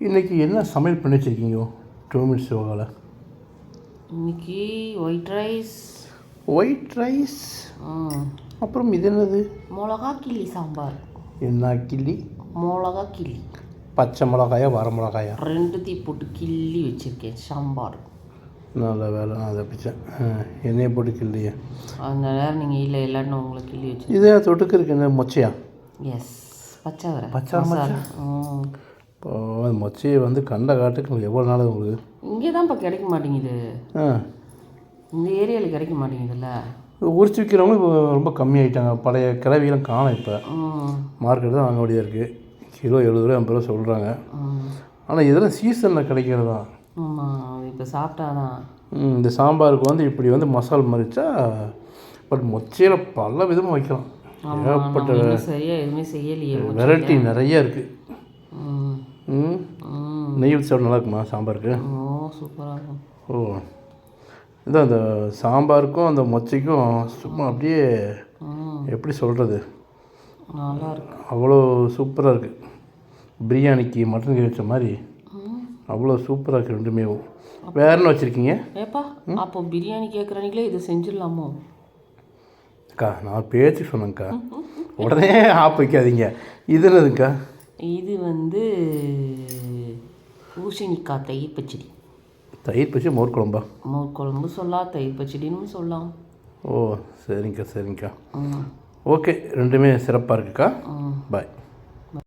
இன்றைக்கி என்ன சமையல் பண்ணி வச்சுருக்கீங்க? டூ மினிட்ஸ் யோகாவில் இன்னைக்கு ஒயிட் ரைஸ் ஒயிட் ரைஸ் அப்புறம் இது என்னது? மிளகா கிள்ளி சாம்பார். என்ன கிள்ளி மிளகா கிள்ளி பச்சை மிளகாயா வர மிளகாயா? ரெண்டுத்தையும் போட்டு கிள்ளி வச்சுருக்கேன் சாம்பார். நல்ல வேலை நான் அதை பிச்சேன் எண்ணெயை போட்டு கிள்ளியா. அந்த நேரம் நீங்கள் இல்லை இல்லைன்னு உங்களை கிள்ளி வச்சு இதே தொட்டுக்கு இருக்கு என்ன மொச்சையா? எஸ் பச்சை வர பச்சை மொச்சை? இப்போ அந்த மொச்சையை வந்து கண்ட காட்டுக்கு எவ்வளோ நாள் உங்களுக்கு? இங்கே தான் இப்போ கிடைக்க மாட்டேங்குது. ஆ. இந்த ஏரியாவில் கிடைக்க மாட்டேங்குதுல்ல? உரிச்சு விற்கிறவங்க இப்போ ரொம்ப கம்மியாயிட்டாங்க. பழைய கிளவியெல்லாம் காணும் இப்போ. மார்க்கெட் தான் வாங்க வேண்டியதாக இருக்குது கிலோ எழுபது ரூபா ஐம்பது ரூபா சொல்கிறாங்க ஆனால் இதெல்லாம் சீசனில் கிடைக்கிறதா? ஆமாம் அது இப்போ சாப்பிட்டாதான். ம், இந்த சாம்பாருக்கு வந்து இப்படி வந்து மசால் மறிச்சா பட் மொச்சையில் பல விதமாக வைக்கலாம் ஆமாம் இன்னும் சரியாக எதுவுமே செய்யலையே வெரைட்டி நிறைய இருக்குது நெய் ஊற்றி சாப்பிட நல்லா இருக்குமா சாம்பாருக்கு? ஓ சூப்பராக இருக்கும். ஓ. இதான் அந்த சாம்பாருக்கும் அந்த மொச்சைக்கும் சும்மா அப்படியே எப்படி சொல்கிறது நல்லா இருக்கு அவ்வளோ சூப்பராக இருக்குது பிரியாணிக்கு மட்டன் கறி வச்ச மாதிரி அவ்வளோ சூப்பராக இருக்குது ரெண்டுமே. வேற என்ன வச்சுருக்கீங்க? ஏப்பா அப்போ பிரியாணி கேட்குறானிங்களே இதை செஞ்சிடலாமோ? அக்கா நான் பேச்சு சொன்னேங்க்கா உடனே ஆப் வைக்காதீங்க. இது என்னதுக்கா இது வந்து பூசணிக்காய் தயிர் பச்சடி. தயிர் பச்சி மோர் குழம்பா? மோர் குழம்பு சொல்லலாம் தயிர் பச்சடின்னு சொல்லலாம். ஓ சரிங்கக்கா ம். ஓகே ரெண்டுமே சிறப்பாக இருக்குக்கா. பாய்.